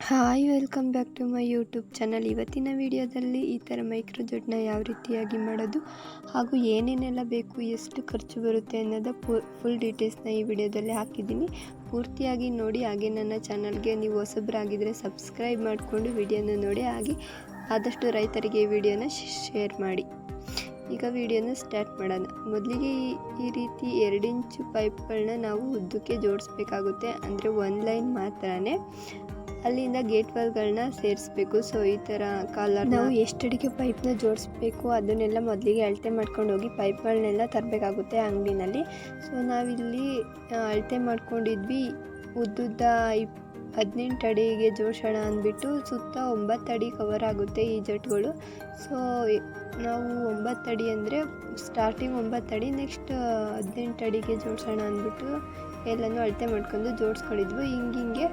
Hi, welcome back to my YouTube channel. ಇವತ್ತಿನ ವಿಡಿಯೋದಲ್ಲಿ ಈ ಥರ ಮೈಕ್ರೋ ಜೆಟ್ನ ಯಾವ ರೀತಿಯಾಗಿ ಮಾಡೋದು ಹಾಗೂ ಏನೇನೆಲ್ಲ ಬೇಕು, ಎಷ್ಟು ಖರ್ಚು ಬರುತ್ತೆ ಅನ್ನೋದು ಫುಲ್ ಡೀಟೇಲ್ಸ್ನ ಈ ವಿಡಿಯೋದಲ್ಲಿ ಹಾಕಿದ್ದೀನಿ. ಪೂರ್ತಿಯಾಗಿ ನೋಡಿ, ಹಾಗೆ ನನ್ನ ಚಾನಲ್ಗೆ ನೀವು ಹೊಸಬ್ರಾಗಿದ್ದರೆ ಸಬ್ಸ್ಕ್ರೈಬ್ ಮಾಡಿಕೊಂಡು ವಿಡಿಯೋನ ನೋಡಿ, ಹಾಗೆ ಆದಷ್ಟು ರೈತರಿಗೆ ಈ ವಿಡಿಯೋನ ಶೇರ್ ಮಾಡಿ. ಈಗ ವಿಡಿಯೋನ ಸ್ಟಾರ್ಟ್ ಮಾಡೋಣ. ಮೊದಲಿಗೆ ಈ ಈ ರೀತಿ ಎರಡು ಇಂಚು ಪೈಪ್ಗಳನ್ನ ನಾವು ಉದ್ದಕ್ಕೆ ಜೋಡಿಸ್ಬೇಕಾಗುತ್ತೆ. ಅಂದರೆ ಒಂದು ಲೈನ್ ಮಾತ್ರನೇ. ಅಲ್ಲಿಂದ ಗೇಟ್ ವಾಲ್ಗಳನ್ನ ಸೇರಿಸ್ಬೇಕು. ಸೊ ಈ ಥರ ಕಾಲರ್ ನಾವು ಎಷ್ಟಡಿಗೆ ಪೈಪ್ನ ಜೋಡಿಸ್ಬೇಕು, ಅದನ್ನೆಲ್ಲ ಮೊದಲಿಗೆ ಅಳತೆ ಮಾಡ್ಕೊಂಡು ಹೋಗಿ ಪೈಪ್ಗಳನ್ನೆಲ್ಲ ತರಬೇಕಾಗುತ್ತೆ ಅಂಗಡಿನಲ್ಲಿ. ಸೊ ನಾವಿಲ್ಲಿ ಅಳತೆ ಮಾಡ್ಕೊಂಡಿದ್ವಿ. ಉದ್ದುದ್ದ ಇಪ್ ಹದಿನೆಂಟು ಅಡಿಗೆ ಜೋಡಿಸೋಣ ಅಂದ್ಬಿಟ್ಟು ಸುತ್ತ ಒಂಬತ್ತು ಅಡಿ ಕವರ್ ಆಗುತ್ತೆ ಈ ಜಟ್ಗಳು. ಸೊ ನಾವು ಒಂಬತ್ತು ಅಡಿ ಅಂದರೆ ಸ್ಟಾರ್ಟಿಂಗ್ ಒಂಬತ್ತು ಅಡಿ ನೆಕ್ಸ್ಟ್ ಹದಿನೆಂಟು ಅಡಿಗೆ ಜೋಡಿಸೋಣ ಅಂದ್ಬಿಟ್ಟು ಎಲ್ಲನೂ ಅಳತೆ ಮಾಡ್ಕೊಂಡು ಜೋಡಿಸ್ಕೊಂಡಿದ್ವು. ಹಿಂಗೆ ಹಿಂಗೆ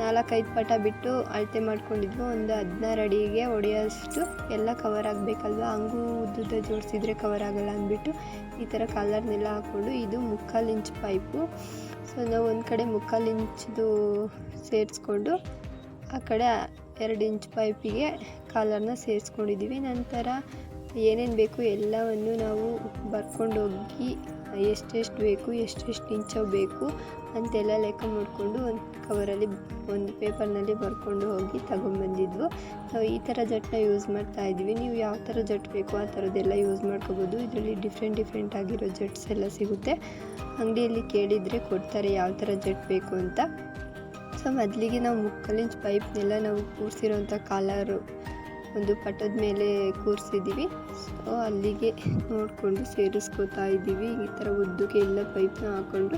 ನಾಲ್ಕೈದು ಪಟ ಬಿಟ್ಟು ಅಳತೆ ಮಾಡ್ಕೊಂಡಿದ್ವು. ಒಂದು ಹದಿನಾರು ಅಡಿಗೆ ಹೊಡೆಯೋಷ್ಟು ಎಲ್ಲ ಕವರ್ ಆಗಬೇಕಲ್ವ? ಹಂಗೂ ಉದ್ದುದ್ದ ಜೋಡಿಸಿದ್ರೆ ಕವರ್ ಆಗಲ್ಲ ಅಂದ್ಬಿಟ್ಟು ಈ ಥರ ಕಲರ್ನೆಲ್ಲ ಹಾಕ್ಕೊಂಡು ಇದು ಮುಕ್ಕಾಲು ಇಂಚ್ ಪೈಪು ಸೊ ನಾವು ಒಂದು ಕಡೆ ಮುಕ್ಕಾಲು ಇಂಚ್ದು ಸೇರಿಸ್ಕೊಂಡು ಆ ಕಡೆ ಎರಡು ಇಂಚ್ ಪೈಪಿಗೆ ಕಾಲರ್ನ ಸೇರಿಸ್ಕೊಂಡಿದ್ದೀವಿ. ನಂತರ ಏನೇನು ಬೇಕು ಎಲ್ಲವನ್ನು ನಾವು ಬರ್ಕೊಂಡು ಹೋಗಿ ಎಷ್ಟೆಷ್ಟು ಬೇಕು, ಎಷ್ಟೆಷ್ಟು ಇಂಚು ಬೇಕು ಅಂತೆಲ್ಲ ಲೆಕ್ಕ ಮಾಡಿಕೊಂಡು ಒಂದು ಕವರಲ್ಲಿ ಒಂದು ಪೇಪರ್ನಲ್ಲಿ ಬರ್ಕೊಂಡು ಹೋಗಿ ತಗೊಂಬಂದಿದ್ವು. ನಾವು ಈ ಥರ ಜಟ್ನ ಯೂಸ್ ಮಾಡ್ತಾ ಇದ್ವಿ ನೀವು ಯಾವ ಥರ ಜಟ್ ಬೇಕು ಆ ಥರದ್ದೆಲ್ಲ ಯೂಸ್ ಮಾಡ್ಕೋಬೋದು. ಇದರಲ್ಲಿ ಡಿಫ್ರೆಂಟ್ ಡಿಫ್ರೆಂಟ್ ಆಗಿರೋ ಜಟ್ಸ್ ಎಲ್ಲ ಸಿಗುತ್ತೆ. ಅಂಗಡಿಯಲ್ಲಿ ಕೇಳಿದರೆ ಕೊಡ್ತಾರೆ ಯಾವ ಥರ ಜಟ್ ಬೇಕು ಅಂತ. ಸೊ ಮೊದಲಿಗೆ ನಾವು ಮುಕ್ಕಲಿಂಚ್ ಪೈಪ್ನೆಲ್ಲ ನಾವು ಕೂರಿಸಿರೋಂಥ ಕಾಲರು ಒಂದು ಪಟದ ಮೇಲೆ ಕೂರಿಸಿದ್ದೀವಿ ಸೊ ಅಲ್ಲಿಗೆ ನೋಡಿಕೊಂಡು ಸೇರಿಸ್ಕೋತಾ ಇದ್ದೀವಿ. ಈ ಥರ ಉದ್ದಕ್ಕೆ ಎಲ್ಲ ಪೈಪ್ನ ಹಾಕ್ಕೊಂಡು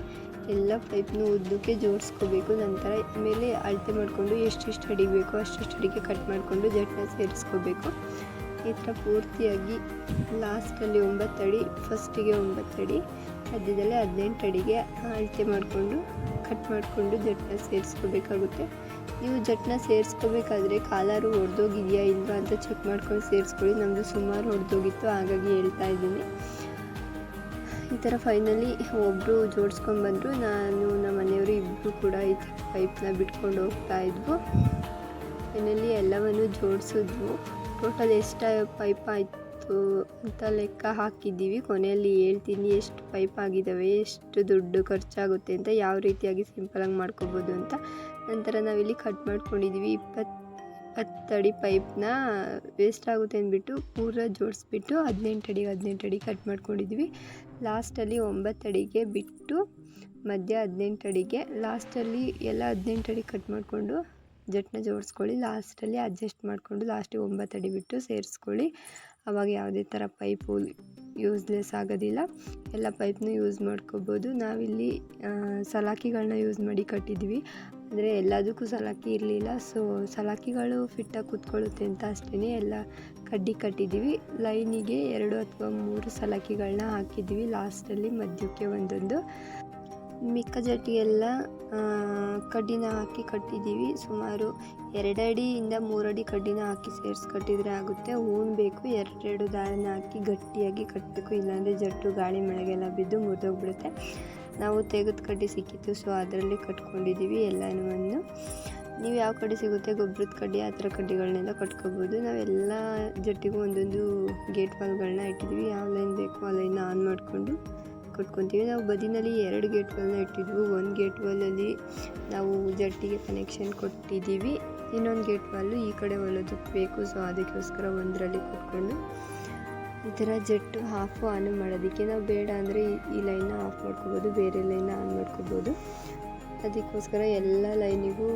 ಎಲ್ಲ ಪೈಪ್ನ ಉದ್ದಕ್ಕೆ ಜೋಡಿಸ್ಕೋಬೇಕು. ನಂತರ ಮೇಲೆ ಅಳತೆ ಮಾಡಿಕೊಂಡು ಎಷ್ಟೆಷ್ಟು ಅಡಿಗೆ ಬೇಕೋ ಅಷ್ಟೆಷ್ಟು ಅಡಿಗೆ ಕಟ್ ಮಾಡಿಕೊಂಡು ಜಟ್ನ ಸೇರಿಸ್ಕೋಬೇಕು. ಈ ಥರ ಪೂರ್ತಿಯಾಗಿ ಲಾಸ್ಟಲ್ಲಿ ಒಂಬತ್ತು ಅಡಿ ಫಸ್ಟಿಗೆ ಒಂಬತ್ತು ಅಡಿ ಮಧ್ಯದಲ್ಲಿ ಹದಿನೆಂಟು ಅಡಿಗೆ ಅಳತೆ ಮಾಡಿಕೊಂಡು ಕಟ್ ಮಾಡಿಕೊಂಡು ಜಟ್ನ ಸೇರಿಸ್ಕೋಬೇಕಾಗುತ್ತೆ. ನೀವು ಜಟ್ನ ಸೇರಿಸ್ಕೋಬೇಕಾದ್ರೆ ಕಾಲಾರು ಒಡೆದೋಗಿದೆಯಾ ಇಲ್ವಾ ಅಂತ ಚೆಕ್ ಮಾಡ್ಕೊಂಡು ಸೇರಿಸ್ಕೊಳ್ಳಿ. ನಮ್ಮದು ಸುಮಾರು ಒಡೆದೋಗಿತ್ತು, ಹಾಗಾಗಿ ಹೇಳ್ತಾ ಇದ್ದೀನಿ. ಈ ಥರ ಫೈನಲಿ ಒಬ್ಬರು ಜೋಡಿಸ್ಕೊಂಡ್ಬಂದರು ನಾನು ನಮ್ಮ ಮನೆಯವರು ಇಬ್ಬರು ಕೂಡ ಈ ಥರ ಪೈಪ್ನ ಬಿಟ್ಕೊಂಡು ಹೋಗ್ತಾ ಇದ್ವು. ಫೈನಲಿ ಎಲ್ಲವನ್ನು ಜೋಡಿಸಿದ್ವು. ಟೋಟಲ್ ಎಷ್ಟು ಪೈಪ್ ಆಯಿತು? ಅಂತ ಲೆಕ್ಕ ಹಾಕಿದ್ದೀವಿ. ಕೊನೆಯಲ್ಲಿ ಹೇಳ್ತೀನಿ, ಎಷ್ಟು ಪೈಪ್ ಆಗಿದ್ದಾವೆ, ಎಷ್ಟು ದುಡ್ಡು ಖರ್ಚಾಗುತ್ತೆ ಅಂತ, ಯಾವ ರೀತಿಯಾಗಿ ಸಿಂಪಲಾಗಿ ಮಾಡ್ಕೋಬೋದು ಅಂತ. ನಂತರ ನಾವಿಲ್ಲಿ ಕಟ್ ಮಾಡ್ಕೊಂಡಿದ್ದೀವಿ. ಇಪ್ಪತ್ತು ಹತ್ತಡಿ ಪೈಪ್ನ ವೇಸ್ಟ್ ಆಗುತ್ತೆ ಅಂದ್ಬಿಟ್ಟು ಪೂರ ಜೋಡಿಸ್ಬಿಟ್ಟು ಹದಿನೆಂಟು ಅಡಿ ಹದಿನೆಂಟು ಅಡಿ ಕಟ್ ಮಾಡ್ಕೊಂಡಿದ್ವಿ ಲಾಸ್ಟಲ್ಲಿ ಒಂಬತ್ತು ಅಡಿಗೆ ಬಿಟ್ಟು ಮಧ್ಯ ಹದಿನೆಂಟು ಅಡಿಗೆ ಲಾಸ್ಟಲ್ಲಿ ಎಲ್ಲ ಹದಿನೆಂಟು ಅಡಿ ಕಟ್ ಮಾಡಿಕೊಂಡು ಜಟ್ನ ಜೋಡಿಸ್ಕೊಳ್ಳಿ. ಲಾಸ್ಟಲ್ಲಿ ಅಡ್ಜಸ್ಟ್ ಮಾಡಿಕೊಂಡು ಲಾಸ್ಟಿಗೆ ಒಂಬತ್ತು ಅಡಿ ಬಿಟ್ಟು ಸೇರಿಸ್ಕೊಳ್ಳಿ. ಆವಾಗ ಯಾವುದೇ ಥರ ಪೈಪು ಯೂಸ್ಲೆಸ್ ಆಗೋದಿಲ್ಲ. ಎಲ್ಲ ಪೈಪ್ನೂ ಯೂಸ್ ಮಾಡ್ಕೋಬೋದು. ನಾವಿಲ್ಲಿ ಸಲಾಕಿಗಳನ್ನ ಯೂಸ್ ಮಾಡಿ ಕಟ್ಟಿದ್ವಿ. ಅಂದರೆ ಎಲ್ಲದಕ್ಕೂ ಸಲಾಕಿ ಇರಲಿಲ್ಲ. ಸೊ, ಸಲಾಕಿಗಳು ಫಿಟ್ಟಾಗಿ ಕುತ್ಕೊಳ್ಳುತ್ತೆ ಅಂತ ಅಷ್ಟೇ ಎಲ್ಲ ಕಡ್ಡಿ ಕಟ್ಟಿದ್ದೀವಿ. ಲೈನಿಗೆ ಎರಡು ಅಥವಾ ಮೂರು ಸಲಾಕಿಗಳನ್ನ ಹಾಕಿದ್ದೀವಿ. ಲಾಸ್ಟಲ್ಲಿ ಮಧ್ಯಕ್ಕೆ ಒಂದೊಂದು. ಮಿಕ್ಕ ಜಟ್ಟಿಗೆಲ್ಲ ಕಡ್ಡಿನ ಹಾಕಿ ಕಟ್ಟಿದ್ದೀವಿ. ಸುಮಾರು ಎರಡಡಿಯಿಂದ ಮೂರಡಿ ಕಡ್ಡಿನ ಹಾಕಿ ಸೇರಿಸಿ ಕಟ್ಟಿದರೆ ಆಗುತ್ತೆ. ಹೂನ್ ಬೇಕು, ಎರಡೆರಡು ದಾರನ ಹಾಕಿ ಗಟ್ಟಿಯಾಗಿ ಕಟ್ಟಬೇಕು ಇಲ್ಲಾಂದರೆ ಜಟ್ಟು ಗಾಳಿ ಮಳೆಗೆಲ್ಲ ಬಿದ್ದು ಮುರಿದೋಗ್ಬಿಡುತ್ತೆ. ನಾವು ತೆಗೆದು ಕಡ್ಡಿ ಸಿಕ್ಕಿತ್ತು, ಸೊ ಅದರಲ್ಲಿ ಕಟ್ಕೊಂಡಿದ್ದೀವಿ ಎಲ್ಲನೂ ನೀವು ಯಾವ ಕಡೆ ಸಿಗುತ್ತೆ ಗೊಬ್ಬರದ ಕಡ್ಡಿ, ಆ ಥರ ಕಡ್ಡಿಗಳನ್ನೆಲ್ಲ ಕಟ್ಕೋಬೋದು. ನಾವೆಲ್ಲ ಜಟ್ಟಿಗೂ ಒಂದೊಂದು ಗೇಟ್ ವಾಲ್ಗಳನ್ನ ಇಟ್ಟಿದ್ದೀವಿ. ಯಾವ ಲೈನ್ ಬೇಕು ಆ ಲೈನ್ ಆನ್ ಮಾಡಿಕೊಂಡು ಕಟ್ಕೊತೀವಿ. ನಾವು ಬದಿನಲ್ಲಿ ಎರಡು ಗೇಟ್ ವಾಲ್ನ ಇಟ್ಟಿದ್ವು ಒಂದು ಗೇಟ್ ವಾಲಲ್ಲಿ ನಾವು ಜಟ್ಟಿಗೆ ಕನೆಕ್ಷನ್ ಕೊಟ್ಟಿದ್ದೀವಿ. ಇನ್ನೊಂದು ಗೇಟ್ ವಾಲು ಈ ಕಡೆ ಹೊಲೋದಕ್ಕೆ ಬೇಕು. ಸೊ ಅದಕ್ಕೋಸ್ಕರ ಒಂದರಲ್ಲಿ ಕೊಟ್ಕೊಂಡು ಈ ಥರ ಜಟ್ಟು ಹಾಫು ಆನ್ ಮಾಡೋದಕ್ಕೆ. ನಾವು ಬೇಡ ಅಂದರೆ ಈ ಲೈನ್ನ ಆಫ್ ಮಾಡ್ಕೋಬೋದು, ಬೇರೆ ಲೈನ್ನ ಆನ್ ಮಾಡ್ಕೋಬೋದು. ಅದಕ್ಕೋಸ್ಕರ ಎಲ್ಲ ಲೈನಿಗೂ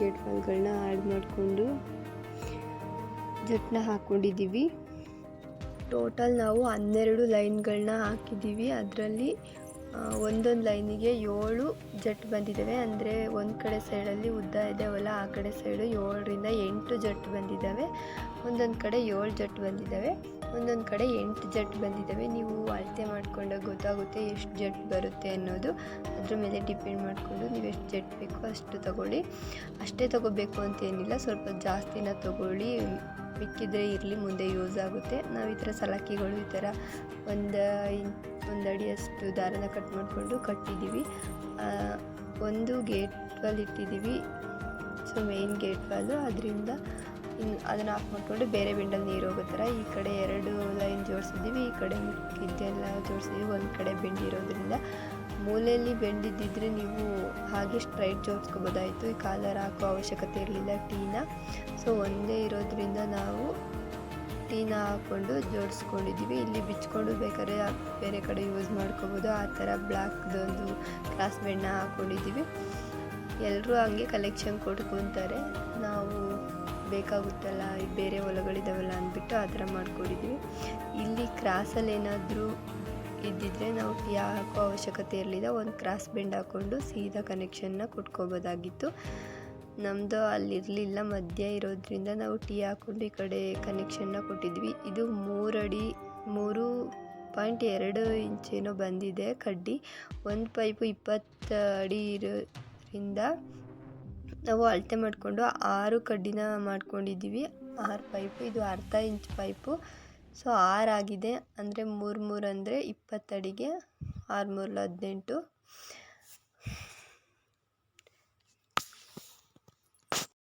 ಗೇಟ್ ವಾಲ್ಗಳನ್ನ ಆ್ಯಡ್ ಮಾಡಿಕೊಂಡು ಜಟ್ಟನ್ನ ಹಾಕ್ಕೊಂಡಿದ್ದೀವಿ ಟೋಟಲ್ ನಾವು ಹನ್ನೆರಡು ಲೈನ್ಗಳನ್ನ ಹಾಕಿದ್ದೀವಿ. ಅದರಲ್ಲಿ ಒಂದೊಂದು ಲೈನಿಗೆ ಏಳು ಜಟ್ ಬಂದಿದ್ದಾವೆ. ಅಂದರೆ ಒಂದು ಕಡೆ ಸೈಡಲ್ಲಿ ಉದ್ದ ಇದ್ದಾವಲ್ಲ ಆ ಕಡೆ ಸೈಡು ಏಳರಿಂದ ಎಂಟು ಜಟ್ ಬಂದಿದ್ದಾವೆ. ಒಂದೊಂದು ಕಡೆ ಏಳು ಜಟ್ ಬಂದಿದ್ದಾವೆ. ಒಂದೊಂದು ಕಡೆ ಎಂಟು ಜಟ್ ಬಂದಿದ್ದಾವೆ. ನೀವು ಅಳತೆ ಮಾಡಿಕೊಂಡಾಗ ಗೊತ್ತಾಗುತ್ತೆ ಎಷ್ಟು ಜಟ್ ಬರುತ್ತೆ ಅನ್ನೋದು. ಅದ್ರ ಮೇಲೆ ಡಿಪೆಂಡ್ ಮಾಡಿಕೊಂಡು ನೀವು ಎಷ್ಟು ಜಟ್ ಬೇಕೋ ಅಷ್ಟು ತಗೊಳ್ಳಿ. ಅಷ್ಟೇ ತಗೋಬೇಕು ಅಂತೇನಿಲ್ಲ ಸ್ವಲ್ಪ ಜಾಸ್ತಿನ ತಗೊಳ್ಳಿ. ಮಿಕ್ಕಿದ್ರೆ ಇರಲಿ, ಮುಂದೆ ಯೂಸ್ ಆಗುತ್ತೆ. ನಾವು ಈ ಥರ ಸಲಾಕಿಗಳು ಈ ಥರ ಒಂದು ಒಂದು ಅಡಿಯಷ್ಟು ದಾರನ ಕಟ್ ಮಾಡಿಕೊಂಡು ಕಟ್ಟಿದ್ದೀವಿ ಒಂದು ಗೇಟ್ ವಾಲ್ ಇಟ್ಟಿದ್ದೀವಿ ಸೊ ಮೇಯ್ನ್ ಗೇಟ್ ವಾಲು ಅದರಿಂದ ಇನ್ನು ಅದನ್ನು ಆಫ್ ಮಾಡಿಕೊಂಡು ಬೇರೆ ವಿಂಡಲ್ಲಿ ನೀರು ಹೋಗೋ ಥರ ಈ ಕಡೆ ಎರಡು ಲೈನ್ ಜೋಡಿಸಿದ್ದೀವಿ, ಈ ಕಡೆ ಮಿಕ್ಕಿದ್ದೆಲ್ಲ ಜೋಡಿಸಿದ್ದೀವಿ, ಒಂದು ಕಡೆ ಬೆಂಡ್ ಇರೋದ್ರಿಂದ. ಮೂಲೆಯಲ್ಲಿ ಬೆಂಡಿದ್ದಿದ್ರೆ ನೀವು ಹಾಗೆ ಸ್ಟ್ರೈಟ್ ಜೋಡಿಸ್ಕೋಬೋದಾಯಿತು. ಈ ಕಾಲರ್ ಹಾಕೋ ಅವಶ್ಯಕತೆ ಇರಲಿಲ್ಲ ಟೀನ. ಸೊ, ಒಂದೇ ಇರೋದ್ರಿಂದ ನಾವು ಟೀನ ಹಾಕ್ಕೊಂಡು ಜೋಡಿಸ್ಕೊಂಡಿದ್ದೀವಿ. ಇಲ್ಲಿ ಬಿಚ್ಕೊಂಡು ಬೇಕಾದ್ರೆ ಬೇರೆ ಕಡೆ ಯೂಸ್ ಮಾಡ್ಕೋಬೋದು. ಆ ಥರ ಬ್ಲ್ಯಾಕ್ದೊಂದು ಕ್ರಾಸ್ ಬೆಣ್ಣ ಹಾಕ್ಕೊಂಡಿದ್ದೀವಿ. ಎಲ್ಲರೂ ಹಂಗೆ ಕಲೆಕ್ಷನ್ ಕೊಟ್ಕೊತಾರೆ ನಾವು ಬೇಕಾಗುತ್ತಲ್ಲ, ಬೇರೆ ಹೊಲಗಳಿದಾವಲ್ಲ ಅಂದ್ಬಿಟ್ಟು ಆ ಥರ ಮಾಡ್ಕೊಂಡಿದ್ದೀವಿ. ಇಲ್ಲಿ ಕ್ರಾಸಲ್ಲಿ ಏನಾದರೂ ಇದ್ದಿದ್ರೆ ನಾವು ಹಾಕೋ ಅವಶ್ಯಕತೆ ಇರಲಿಲ್ಲ ಒಂದು ಕ್ರಾಸ್ ಬೆಂಡ್ ಹಾಕ್ಕೊಂಡು ಸೀದಾ ಕನೆಕ್ಷನ್ನ ಕೊಟ್ಕೋಬೋದಾಗಿತ್ತು. ನಮ್ಮದು ಅಲ್ಲಿರಲಿಲ್ಲ, ಮಧ್ಯ ಇರೋದ್ರಿಂದ ನಾವು ಟೀ ಹಾಕ್ಕೊಂಡು ಈ ಕಡೆ ಕನೆಕ್ಷನ್ನ ಕೊಟ್ಟಿದ್ವಿ. ಇದು ಮೂರಡಿ, ಮೂರು ಪಾಯಿಂಟ್ ಎರಡು ಇಂಚೇನೋ ಬಂದಿದೆ ಕಡ್ಡಿ. ಒಂದು ಪೈಪು ಇಪ್ಪತ್ತು ಅಡಿ ಇರೋದ್ರಿಂದ ನಾವು ಅಳತೆ ಮಾಡಿಕೊಂಡು ಆರು ಕಡ್ಡಿನ ಮಾಡ್ಕೊಂಡಿದ್ದೀವಿ. ಆರು ಪೈಪು, ಇದು ಅರ್ಧ ಇಂಚ್ ಪೈಪು. ಸೊ ಆರಾಗಿದೆ ಅಂದರೆ ಮೂರು ಮೂರು ಅಂದರೆ ಇಪ್ಪತ್ತಡಿಗೆ ಆರು ಮೂರು ಹದಿನೆಂಟು.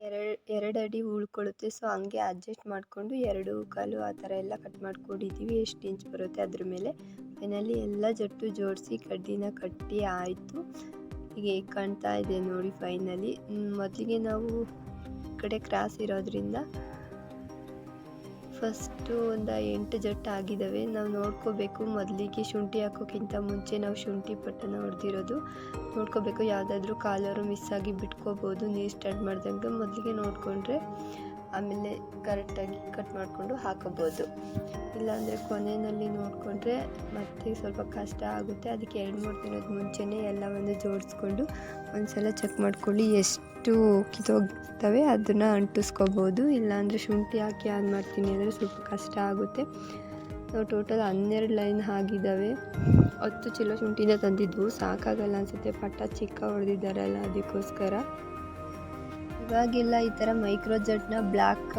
ಎರಡು ಎರಡು ಅಡಿ ಉಳ್ಕೊಳ್ಳುತ್ತೆ. ಸೊ ಹಂಗೆ ಅಡ್ಜಸ್ಟ್ ಮಾಡಿಕೊಂಡು ಎರಡು ಕಾಲು ಆ ಥರ ಎಲ್ಲ ಕಟ್ ಮಾಡ್ಕೊಂಡಿದ್ದೀವಿ. ಎಷ್ಟು ಇಂಚ್ ಬರುತ್ತೆ ಅದ್ರ ಮೇಲೆ. ಫೈನಲಿ ಎಲ್ಲ ಜಟ್ಟು ಜೋಡಿಸಿ ಕಡ್ಡಿನ ಕಟ್ಟಿ ಆಯಿತು. ಹೇಗೆ ಕಾಣ್ತಾ ಇದೆ ನೋಡಿ ಫೈನಲಿ. ಮೊದಲಿಗೆ ನಾವು ಈ ಕಡೆ ಕ್ರಾಸ್ ಇರೋದ್ರಿಂದ ಫಸ್ಟು ಒಂದು ಎಂಟು ಜಟ್ ಆಗಿದ್ದಾವೆ ನಾವು ನೋಡ್ಕೋಬೇಕು ಮೊದಲಿಗೆ ಶುಂಠಿ ಹಾಕೋಕ್ಕಿಂತ ಮುಂಚೆ ನಾವು ಶುಂಠಿ ಪಟ್ಟನ ಹೊಡೆದಿರೋದು. ನೋಡ್ಕೋಬೇಕು ಯಾವುದಾದ್ರೂ ಕಾಲರು ಮಿಸ್ ಆಗಿ ಬಿಟ್ಕೋಬೋದು ನೀರು ಸ್ಟಾರ್ಟ್ ಮಾಡ್ದಂಗೆ. ಮೊದಲಿಗೆ ನೋಡಿಕೊಂಡ್ರೆ ಆಮೇಲೆ ಕರೆಕ್ಟಾಗಿ ಕಟ್ ಮಾಡಿಕೊಂಡು ಹಾಕೋಬೋದು. ಇಲ್ಲಾಂದರೆ ಕೊನೆಯಲ್ಲಿ ನೋಡಿಕೊಂಡ್ರೆ ಮತ್ತೆ ಸ್ವಲ್ಪ ಕಷ್ಟ ಆಗುತ್ತೆ. ಅದಕ್ಕೆ ಎರಡು, ಮೂರು ದಿನದ ಮುಂಚೆನೇ ಎಲ್ಲವನ್ನು ಜೋಡಿಸ್ಕೊಂಡು ಒಂದ್ಸಲ ಚೆಕ್ ಮಾಡ್ಕೊಳ್ಳಿ ಎಷ್ಟು ಕಿತ್ತೋಗ್ತವೆ ಅದನ್ನು ಅಂಟಿಸ್ಕೋಬೋದು. ಇಲ್ಲಾಂದರೆ ಶುಂಠಿ ಹಾಕಿ ಆನ್ ಮಾಡ್ತೀನಿ ಅಂದರೆ ಸ್ವಲ್ಪ ಕಷ್ಟ ಆಗುತ್ತೆ. ನಾವು ಟೋಟಲ್ ಹನ್ನೆರಡು ಲೈನ್ ಆಗಿದ್ದಾವೆ ಹತ್ತು ಚೀಲ ಶುಂಠಿನ ತಂದಿದ್ವು ಸಾಕಾಗಲ್ಲ ಅನಿಸುತ್ತೆ. ಪಟ್ಟ ಚಿಕ್ಕ ಹೊಡೆದಿದ್ದಾರಲ್ಲ ಅದಕ್ಕೋಸ್ಕರ. ಇವಾಗೆಲ್ಲ ಈ ಥರ ಮೈಕ್ರೋ ಜೆಟ್ನ ಬ್ಲ್ಯಾಕ್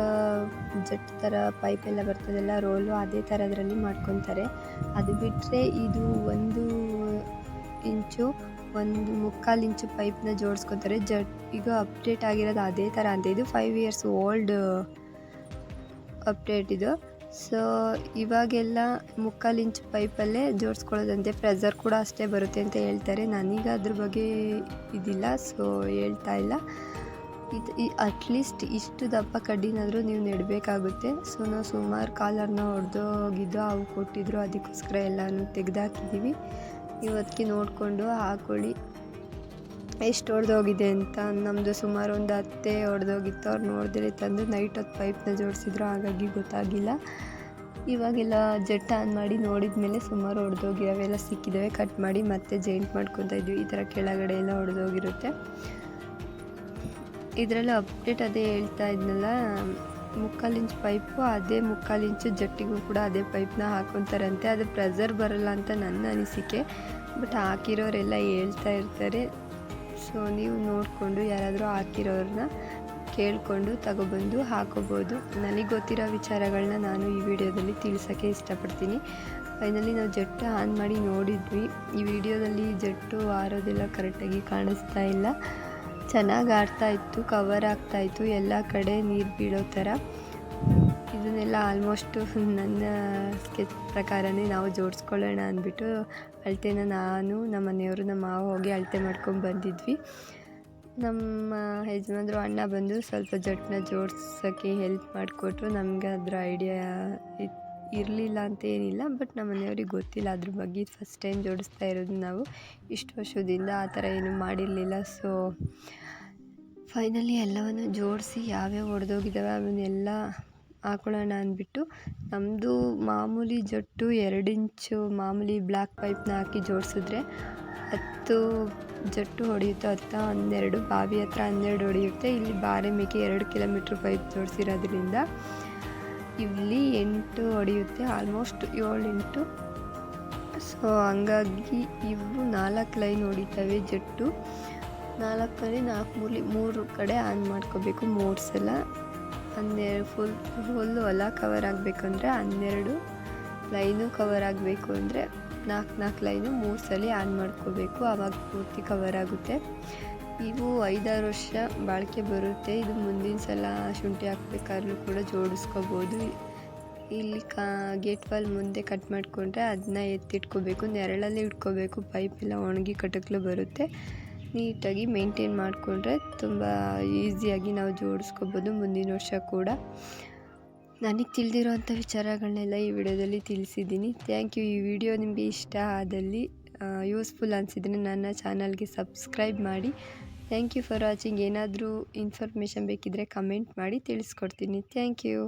ಜೆಟ್ ಥರ ಪೈಪ್ ಎಲ್ಲ ಬರ್ತದಲ್ಲ, ರೋಲು ಅದೇ ಥರದ್ರಲ್ಲಿ ಮಾಡ್ಕೊತಾರೆ. ಅದು ಬಿಟ್ಟರೆ ಇದು ಒಂದು ಇಂಚು, ಒಂದು ಮುಕ್ಕಾಲು ಇಂಚು ಪೈಪ್ನ ಜೋಡಿಸ್ಕೊತಾರೆ. ಜಟ್ ಈಗ ಅಪ್ಡೇಟ್ ಆಗಿರೋದು ಅದೇ ಥರ ಅಂತ. ಇದು ಫೈವ್ ಇಯರ್ಸ್ ಓಲ್ಡ್ ಅಪ್ಡೇಟ್ ಇದು. ಸೊ ಇವಾಗೆಲ್ಲ ಮುಕ್ಕಾಲು ಇಂಚು ಪೈಪಲ್ಲೇ ಜೋಡಿಸ್ಕೊಳ್ಳೋದಂತೆ. ಪ್ರೆಸರ್ ಕೂಡ ಅಷ್ಟೇ ಬರುತ್ತೆ ಅಂತ ಹೇಳ್ತಾರೆ. ನನಗೆ ಅದ್ರ ಬಗ್ಗೆ ಇದಿಲ್ಲ ಸೊ ಹೇಳ್ತಾ ಇಲ್ಲ. ಇದು ಈ ಅಟ್ಲೀಸ್ಟ್ ಇಷ್ಟು ದಪ್ಪ ಕಡ್ಡಿನಾದರೂ ನೀವು ನೆಡಬೇಕಾಗುತ್ತೆ. ಸೊ ನಾವು ಸುಮಾರು ಕಾಲರ್ನ ಹೊಡೆದೋಗಿದ್ದು ಅವು ಕೊಟ್ಟಿದ್ರು, ಅದಕ್ಕೋಸ್ಕರ ಎಲ್ಲನೂ ತೆಗೆದಾಕಿದ್ದೀವಿ ನೀವು ಅದಕ್ಕೆ ನೋಡಿಕೊಂಡು ಹಾಕೊಳ್ಳಿ. ಎಷ್ಟು ಹೊಡೆದೋಗಿದೆ ಅಂತ. ನಮ್ಮದು ಸುಮಾರು ಒಂದು ಹತ್ತೆ ಹೊಡೆದೋಗಿತ್ತು ಅವ್ರು ನೋಡಿದ್ರೆ ತಂದು ನೈಟ್ ಹೊತ್ತು ಪೈಪ್ನ ಜೋಡಿಸಿದ್ರು, ಹಾಗಾಗಿ ಗೊತ್ತಾಗಿಲ್ಲ. ಇವಾಗೆಲ್ಲ ಜೆಟ್ ಆನ್ ಮಾಡಿ ನೋಡಿದ ಮೇಲೆ ಸುಮಾರು ಹೊಡೆದೋಗಿ ಅವೆಲ್ಲ ಸಿಕ್ಕಿದ್ದಾವೆ ಕಟ್ ಮಾಡಿ ಮತ್ತೆ ಜೈಂಟ್ ಮಾಡ್ಕೊತಾ ಇದ್ವಿ. ಈ ಥರ ಕೆಳಗಡೆ ಎಲ್ಲ ಹೊಡೆದೋಗಿರುತ್ತೆ ಇದರಲ್ಲಿ ಅಪ್ಡೇಟ್ ಅದೇ ಹೇಳ್ತಾ ಇದ್ನಲ್ಲ, ಮುಕ್ಕಾಲು ಇಂಚ್ ಪೈಪು, ಅದೇ ಮುಕ್ಕಾಲು ಇಂಚು ಜಟ್ಟಿಗೂ ಕೂಡ ಅದೇ ಪೈಪ್ನ ಹಾಕೊತಾರಂತೆ. ಅದು ಪ್ರೆಸರ್ ಬರಲ್ಲ ಅಂತ ನನ್ನ ಅನಿಸಿಕೆ. ಬಟ್ ಹಾಕಿರೋರೆಲ್ಲ ಹೇಳ್ತಾ ಇರ್ತಾರೆ. ಸೊ ನೀವು ನೋಡಿಕೊಂಡು ಯಾರಾದರೂ ಹಾಕಿರೋರನ್ನ ಕೇಳಿಕೊಂಡು ತಗೊಬಂದು ಹಾಕೋಬೋದು. ನನಗೆ ಗೊತ್ತಿರೋ ವಿಚಾರಗಳನ್ನ ನಾನು ಈ ವಿಡಿಯೋದಲ್ಲಿ ತಿಳಿಸೋಕ್ಕೆ ಇಷ್ಟಪಡ್ತೀನಿ. ಫೈನಲಿ ನಾವು ಜಟ್ಟು ಆನ್ ಮಾಡಿ ನೋಡಿದ್ವಿ. ಈ ವಿಡಿಯೋದಲ್ಲಿ ಜಟ್ಟು ಆರೋದೆಲ್ಲ ಕರೆಕ್ಟಾಗಿ ಕಾಣಿಸ್ತಾ ಇಲ್ಲ. ಚೆನ್ನಾಗಿ ಆಡ್ತಾ ಇತ್ತು ಕವರ್ ಆಗ್ತಾ ಇತ್ತು, ಎಲ್ಲ ಕಡೆ ನೀರು ಬೀಳೋ ಥರ. ಇದನ್ನೆಲ್ಲ ಆಲ್ಮೋಸ್ಟು ನನ್ನ ಸ್ಕೆಚ್ ಪ್ರಕಾರನೇ ನಾವು ಜೋಡಿಸ್ಕೊಳ್ಳೋಣ ಅಂದ್ಬಿಟ್ಟು ಅಳತೆನ ನಾನು, ನಮ್ಮ ಮನೆಯವರು, ನಮ್ಮ ಮಾವ ಹೋಗಿ ಅಳತೆ ಮಾಡ್ಕೊಂಡು ಬಂದಿದ್ವಿ. ನಮ್ಮ ಯಜಮಾನ್ರು, ಅಣ್ಣ ಬಂದು ಸ್ವಲ್ಪ ಜಟ್ಟನ್ನ ಜೋಡ್ಸೋಕ್ಕೆ ಹೆಲ್ಪ್ ಮಾಡಿಕೊಟ್ರು. ನಮಗೆ ಅದರ ಐಡಿಯಾ ಇರಲಿಲ್ಲ ಅಂತ ಏನಿಲ್ಲ ಬಟ್ ನಮ್ಮ ಮನೆಯವ್ರಿಗೆ ಗೊತ್ತಿಲ್ಲ. ಅದ್ರ ಬಗ್ಗೆ ಫಸ್ಟ್ ಟೈಮ್ ಜೋಡಿಸ್ತಾ ಇರೋದು ನಾವು. ಇಷ್ಟು ವರ್ಷದಿಂದ ಆ ಥರ ಏನೂ ಮಾಡಿರಲಿಲ್ಲ ಸೊ ಫೈನಲಿ ಎಲ್ಲವನ್ನು ಜೋಡಿಸಿ ಯಾವ್ಯಾವ ಒಡೆದೋಗಿದ್ದಾವೆ ಅವನ್ನೆಲ್ಲ ಹಾಕೊಳ್ಳೋಣ ಅಂದ್ಬಿಟ್ಟು ನಮ್ಮದು ಮಾಮೂಲಿ ಜಟ್ಟು ಎರಡು ಇಂಚು ಮಾಮೂಲಿ ಬ್ಲ್ಯಾಕ್ ಪೈಪ್ನ ಹಾಕಿ ಜೋಡಿಸಿದ್ರೆ ಹತ್ತು ಜಟ್ಟು ಹೊಡೆಯುತ್ತೆ ಹತ್ತ ಹನ್ನೆರಡು ಬಾವಿ ಹತ್ರ ಹನ್ನೆರಡು ಹೊಡೆಯುತ್ತೆ. ಇಲ್ಲಿ ಬಾರೆ ಮೇಕೆ ಎರಡು ಕಿಲೋಮೀಟ್ರ್ ಪೈಪ್ ಜೋಡಿಸಿರೋದ್ರಿಂದ ಇಲ್ಲಿ ಎಂಟು ಹೊಡೆಯುತ್ತೆ ಆಲ್ಮೋಸ್ಟ್ ಏಳು ಎಂಟು ಸೊ ಹಂಗಾಗಿ ಇವು ನಾಲ್ಕು ಲೈನ್ ಹೊಡಿತವೆ ಜಟ್ಟು. ನಾಲ್ಕಲ್ಲಿ ನಾಲ್ಕು ಮೂಲಿ ಮೂರು ಕಡೆ ಆನ್ ಮಾಡ್ಕೋಬೇಕು ಮೂರು ಸಲ ಹನ್ನೆರಡು ಫುಲ್ ಫುಲ್ಲು ಹೊಲ ಕವರ್ ಆಗಬೇಕು ಅಂದರೆ ಹನ್ನೆರಡು ಲೈನು ಕವರ್ ಆಗಬೇಕು ಅಂದರೆ ನಾಲ್ಕು ನಾಲ್ಕು ಲೈನು ಮೂರು ಸಲ ಆನ್ ಮಾಡ್ಕೋಬೇಕು ಆವಾಗ ಪೂರ್ತಿ ಕವರ್ ಆಗುತ್ತೆ. ಇವು ಐದಾರು ವರ್ಷ ಬಾಳಿಕೆ ಬರುತ್ತೆ. ಇದು ಮುಂದಿನ ಸಲ ಶುಂಠಿ ಹಾಕ್ಬೇಕಾದ್ರೂ ಕೂಡ ಜೋಡಿಸ್ಕೋಬೋದು. ಇಲ್ಲಿ ಕಾ, ಗೇಟ್ ವಾಲ್ ಮುಂದೆ ಕಟ್ ಮಾಡಿಕೊಂಡ್ರೆ ಅದನ್ನ ಎತ್ತಿಟ್ಕೋಬೇಕು, ನೆರಳಲ್ಲಿ ಇಟ್ಕೋಬೇಕು ಪೈಪ್ ಎಲ್ಲ ಒಣಗಿ ಕಟಕ್ಲು ಬರುತ್ತೆ. ನೀಟಾಗಿ ಮೇಂಟೈನ್ ಮಾಡಿಕೊಂಡ್ರೆ ತುಂಬ ಈಸಿಯಾಗಿ ನಾವು ಜೋಡಿಸ್ಕೋಬೋದು ಮುಂದಿನ ವರ್ಷ ಕೂಡ. ನನಗೆ ತಿಳಿದಿರೋಂಥ ವಿಚಾರಗಳನ್ನೆಲ್ಲ ಈ ವಿಡಿಯೋದಲ್ಲಿ ತಿಳಿಸಿದ್ದೀನಿ. ಥ್ಯಾಂಕ್ ಯು ಈ ವಿಡಿಯೋ ನಿಮಗೆ ಇಷ್ಟ ಆದಲ್ಲಿ ಯೂಸ್ಫುಲ್ ಅನಿಸಿದರೆ ನನ್ನ ಚಾನಲ್ಗೆ ಸಬ್ಸ್ಕ್ರೈಬ್ ಮಾಡಿ. ಥ್ಯಾಂಕ್ ಯು ಫಾರ್ ವಾಚಿಂಗ್ ಏನಾದರೂ ಇನ್ಫಾರ್ಮೇಷನ್ ಬೇಕಿದ್ದರೆ ಕಮೆಂಟ್ ಮಾಡಿ ತಿಳಿಸ್ಕೊಡ್ತೀನಿ. Thank you